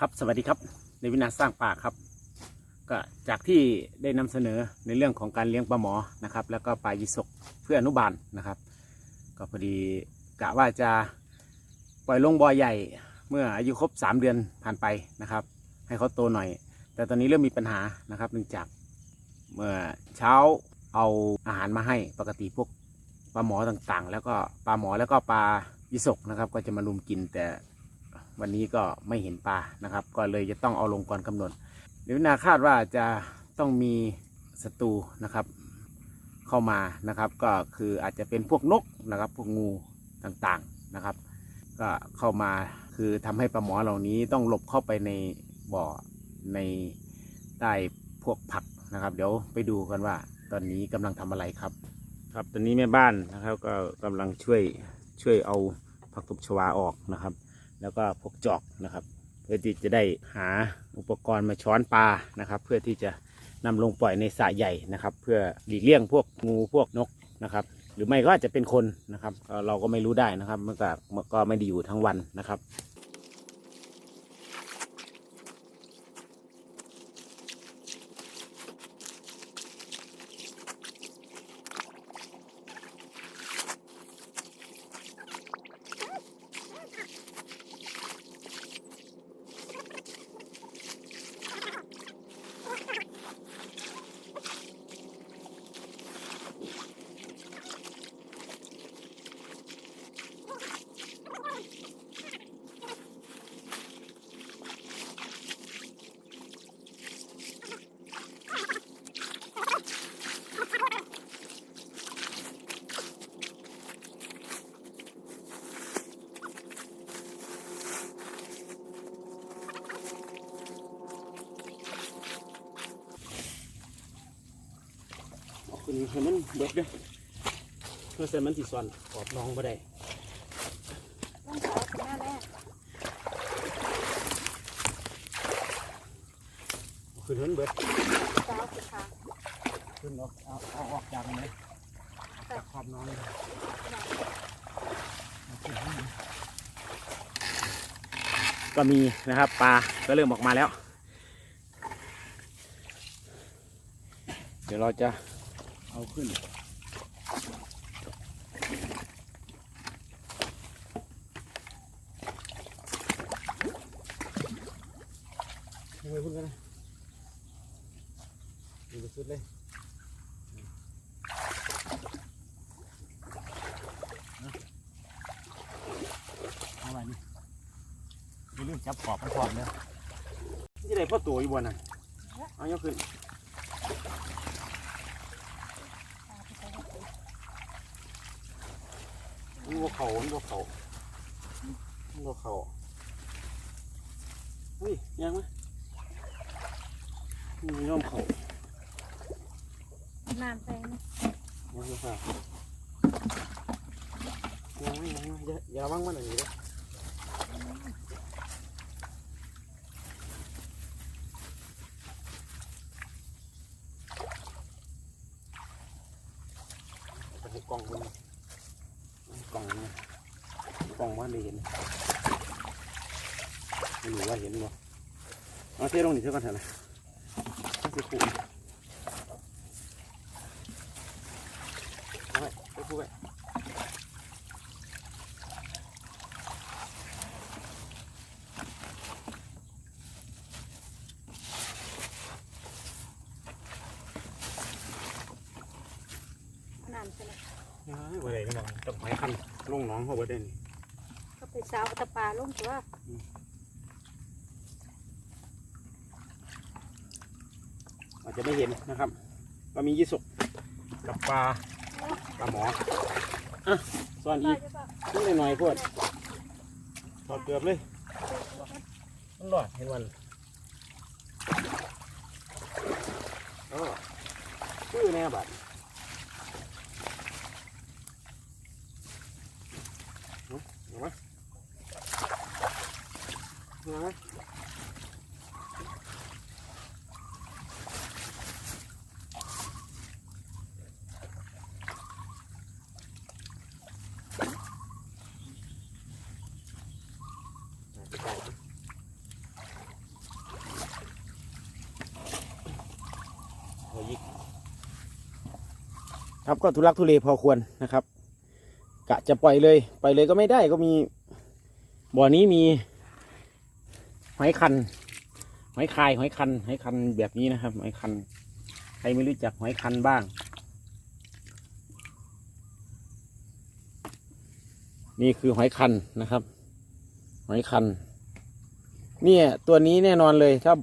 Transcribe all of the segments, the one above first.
ครับสวัสดีครับในวินาสร้างป่าครับก็จากที่ได้นำเสนอในเรื่องของการเลี้ยงปลาหมอนะครับ แล้วก็ปลายีสกเพื่ออนุบาลนะครับ ก็พอดีกะว่าจะปล่อยลงบ่อใหญ่เมื่ออายุครบ 3 เดือนผ่านไปนะครับ ให้เขาโตหน่อย แต่ตอนนี้เริ่มมีปัญหานะครับเนื่องจากเมื่อเช้าเอาอาหารมาให้ปกติพวกปลาหมอต่างๆ แล้วก็ปลาหมอแล้วก็ปลายีสกนะครับ ก็จะมารุมกินแต่ วันนี้ก็ไม่เห็นปลานะครับ ก็เลยจะต้องเอาลงก่อนกำหนดเดี๋ยวนาคาดว่าจะต้องมีศัตรูนะครับ เข้ามานะครับ ก็คืออาจจะเป็นพวกนกนะครับ พวกงูต่างๆนะครับ ก็เข้ามาคือทำให้ปลาหมอเหล่านี้ต้องหลบเข้าไปในบ่อในใต้พวกผักนะครับ เดี๋ยวไปดูกันว่า ตอนนี้กำลังทำอะไรครับ ครับตอนนี้แม่บ้านนะครับ ก็กำลังช่วยช่วยเอาผักตบชวาออกนะครับ แล้วก็พวกจอกนะครับ เพื่อที่จะได้หาอุปกรณ์มาช้อนปลานะครับ เพื่อที่จะนำลงปล่อยในสระใหญ่นะครับ เพื่อหลีกเลี่ยงพวกงูพวกนกนะครับ หรือไม่ก็อาจจะเป็นคนนะครับ เราก็ไม่รู้ได้นะครับมันก็มันก็ไม่ได้อยู่ทั้งวันนะครับ นให้มันเบิดเด้อเพื่อใส่มันสิสอนขอบน้องบ่ได้ต้องขอคุณแม่แม่เอาขึ้นให้มันเบิดสาวสุดค่ะขึ้นออกเอาเอาออกจากเลยจากขอบน้องเลยเอาขึ้นให้มันก็มีนะครับปลาก็เริ่มออกมาแล้ว เดี๋ยวเราจะ เอาขึ้นยังไงพูดกันนะดูกระสุดเลยเอาไปนี่อย่าลืมจับขอบมันพร้อมเลยนี่ได้พ่อตัวอยู่บนน่ะเอายกขึ้น ตาไปใส่กระปุก มันบัวเขามันบัวเขามันบัวเขาเฮ้ยยังไหมมันย่อมเขาน้ำใส่ไหมยังไม่ค่ะยังไม่ยังไม่อย่าอย่าว่างมันอย่างนี้เลยไปให้กล้องมัน กล้องมันกล้องว่าได้เห็นไม่รู้ว่าเห็นบ่เอาเทลงนี่เท่ากันเถอะนะมันสิขู่เอาไว้ไปคู่ไป น้ำใส่ไหม ยังไม่ได้ก็บอกต้องไปคัน ลงหน้องเขาบ่ได้นี่ก็ไปสาวกับตะปาลงตัวอาจจะไม่เห็นนะครับก็มียี่สุกกับปลาปลาหมออะส่วนอีกนิดหน่อยๆพวดถอดเกือบเลยมันรอดเห็นวันเออชื่อแน่บัดเอาเอาไหมเอาไหม ครับ ก็ทุลักทุเลพอควรนะครับ กะจะปล่อยเลยปล่อยเลยก็ไม่ได้ก็มีบ่อนี้มีหอยคันหอยคายหอยคันหอยคันแบบนี้นะครับหอยคันใครไม่รู้จักหอยคันบ้าง นี่คือหอยคันนะครับ หอยคันเนี่ยตัวนี้แน่นอนเลยถ้า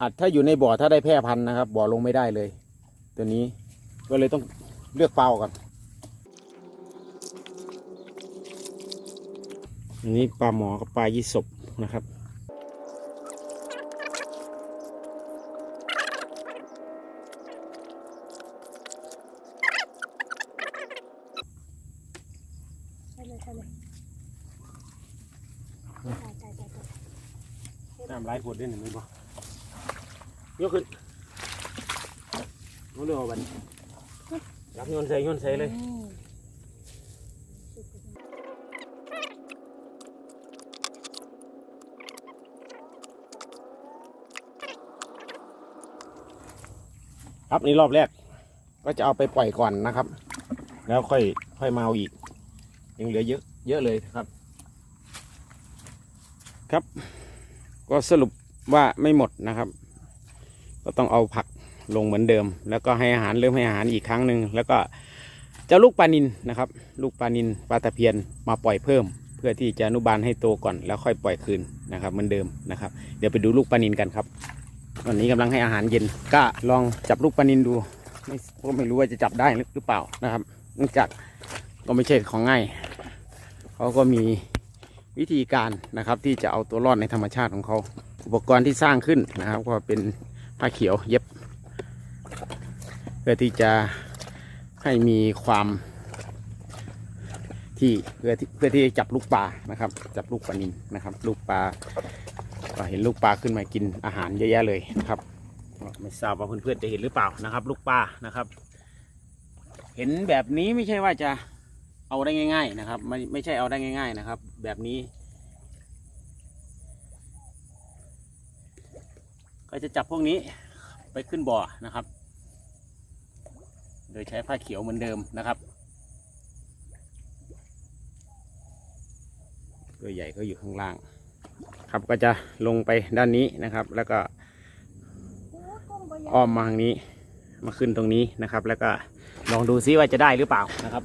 อัดถ้าอยู่ในบ่อถ้าได้แพร่พันธุ์นะครับ บ่อลงไม่ได้เลย ตัวนี้ก็เลยต้อง เลือกเปล่าก่อนอันนี้ปลาหมอกับปลายี่สบนะครับ ใช่เลยใช่เลยใช่ใช่ใช่ใช่น้ำไหลผดด้วยหนึ่งไหมบ่ยกขึ้นเอาเรือเอาบัน รับโยนใส่โยนใส่เลยอืมครับนี่รอบแรก ก็จะเอาไปปล่อยก่อนนะครับ แล้วค่อยค่อยมาเอาอีกยังเหลือเยอะ เยอะเลยครับ ครับ ก็สรุปว่าไม่หมดนะครับ ก็ต้องเอาผัก ลงเหมือนเดิม แล้วก็ให้อาหารเริ่มให้อาหารอีกครั้งหนึ่งแล้วก็เจ้าลูกปลานินนะครับ ลูกปลานินปลาตะเพียนมาปล่อยเพิ่ม เพื่อที่จะอนุบาลให้โตก่อนแล้วค่อยปล่อยคืนนะครับเหมือนเดิมนะครับ เดี๋ยวไปดูลูกปลานินกันครับวันนี้กำลังให้อาหารเย็นก็ลองจับลูกปลานินดูไม่ก็ไม่รู้ว่าจะจับได้หรือเปล่านะครับเนื่องจากก็ไม่ใช่ของง่ายเขาก็มีวิธีการนะครับที่จะเอาตัวรอดในธรรมชาติของเขา อุปกรณ์ที่สร้างขึ้นนะครับ ก็เป็นผ้าเขียวเย็บ พื่อที่จะให้มีความที่เพื่อที่เพื่อที่จะจับลูกปลานะครับ จับลูกปลานินนะครับ ลูกปลาเห็นลูกปลาขึ้นมากินอาหารเยอะแยะเลยนะครับไม่ทราบว่าเพื่อนๆจะเห็นหรือเปล่านะครับ ลูกปลานะครับ เห็นแบบนี้ไม่ใช่ว่าจะเอาได้ง่าย ๆนะครับ ไม่ไม่ใช่เอาได้ง่าย ๆนะครับ แบบนี้ ก็จะจับพวกนี้ไปขึ้นบ่อนะครับ โดยใช้ผ้าเขียวเหมือนเดิมนะครับ ตัวใหญ่ก็อยู่ข้างล่าง ครับก็จะลงไปด้านนี้นะครับ แล้วก็อ้ยกุ้งบ่ใหญ่อ้อมมาทางนี้ มาขึ้นตรงนี้นะครับ แล้วก็ลองดูซิว่าจะได้หรือเปล่านะครับ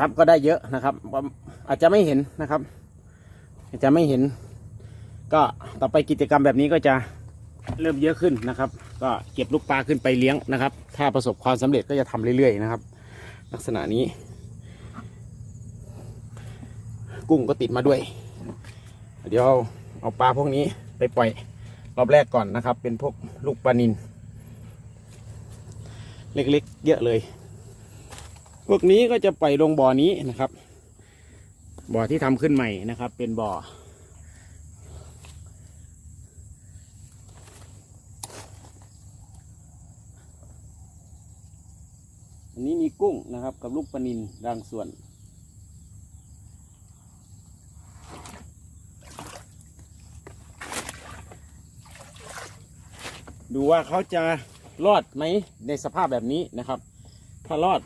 ครับก็ได้เยอะนะครับ อาจจะไม่เห็นนะครับ อาจจะไม่เห็น ก็ต่อไปกิจกรรมแบบนี้ก็จะเริ่มเยอะขึ้นนะครับ ก็เก็บลูกปลาขึ้นไปเลี้ยงนะครับ ถ้าประสบความสำเร็จก็จะทำเรื่อยๆนะครับ ลักษณะนี้ กุ้งก็ติดมาด้วย เดี๋ยวเอาเอาปลาพวกนี้ไปปล่อยรอบแรกก่อนนะครับ เป็นพวกลูกปลานินเล็กๆ เยอะเลย พวกนี้ก็จะปล่อยลงบ่อนี้นะครับ บ่อที่ทำขึ้นใหม่นะครับ เป็นบ่อ อันนี้มีกุ้งนะครับ กับลูกปลานินบางส่วนดูว่าเขาจะรอดไหมในสภาพแบบนี้นะครับ ถ้ารอด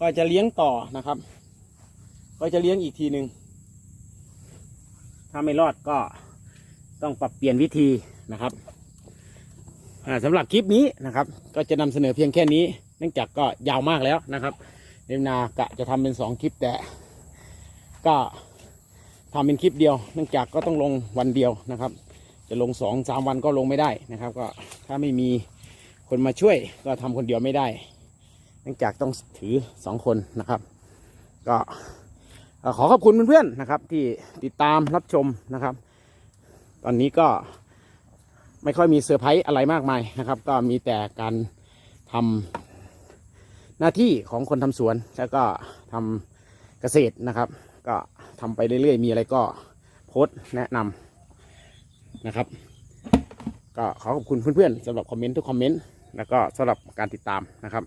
ก็จะเลี้ยงต่อนะครับ ก็จะเลี้ยงอีกทีหนึ่งถ้าไม่รอดก็ต้องปรับเปลี่ยนวิธีนะครับสำหรับคลิปนี้นะครับ ก็จะนำเสนอเพียงแค่นี้ เนื่องจากก็ยาวมากแล้วนะครับเดมนากะจะทำเป็นสองคลิปแต่ก็ทำเป็นคลิปเดียว เนื่องจากก็ต้องลงวันเดียวนะครับ จะลงสองสามวันก็ลงไม่ได้นะครับ ก็ถ้าไม่มีคนมาช่วยก็ทำคนเดียวไม่ได้ เนื่องจากต้องถือสองคนนะครับ ก็ขอขอบคุณเพื่อนๆนะครับ ที่ติดตามรับชมนะครับ ตอนนี้ก็ไม่ค่อยมีเซอร์ไพรส์อะไรมากมายนะครับ ก็มีแต่การทำหน้าที่ของคนทำสวน แล้วก็ทำเกษตรนะครับ ก็ทำไปเรื่อยๆ มีอะไรก็โพสต์แนะนำนะครับ ก็ขอขอบคุณเพื่อนๆสำหรับคอมเมนต์ทุกคอมเมนต์แล้วก็สำหรับการติดตามนะครับ